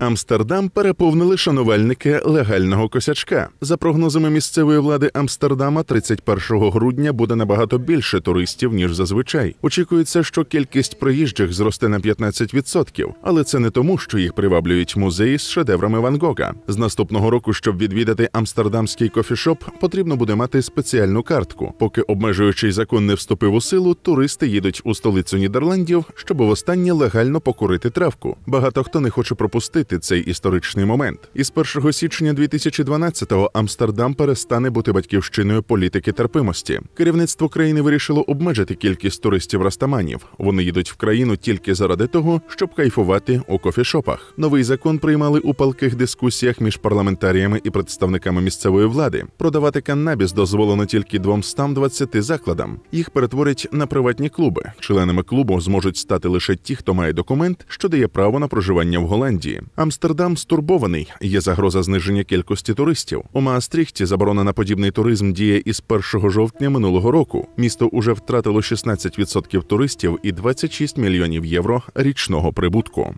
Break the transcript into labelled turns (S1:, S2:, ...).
S1: Амстердам переповнили шанувальники легального косячка. За прогнозами місцевої влади Амстердама, 31 грудня буде набагато більше туристів ніж зазвичай. Очікується, що кількість приїжджих зросте на 15%, але це не тому, що їх приваблюють музеї з шедеврами Ван Гога. З наступного року, щоб відвідати амстердамський кофішоп, потрібно буде мати спеціальну картку. Поки обмежуючий закон не вступив у силу, туристи їдуть у столицю Нідерландів, щоб востаннє легально покурити травку. Багато хто не хоче пропустити цей історичний момент. Із 1 січня 2012-го Амстердам перестане бути батьківщиною політики терпимості. Керівництво країни вирішило обмежити кількість туристів растаманів. Вони їдуть в країну тільки заради того, щоб кайфувати у кофішопах. Новий закон приймали у палких дискусіях між парламентаріями і представниками місцевої влади. Продавати каннабіс дозволено тільки 220 закладам. Їх перетворять на приватні клуби. Членами клубу зможуть стати лише ті, хто має документ, що дає право на проживання в Голландії. Амстердам стурбований. Є загроза зниження кількості туристів. У Маастріхті заборона на подібний туризм діє із 1 жовтня минулого року. Місто уже втратило 16% туристів і 26 мільйонів євро річного прибутку.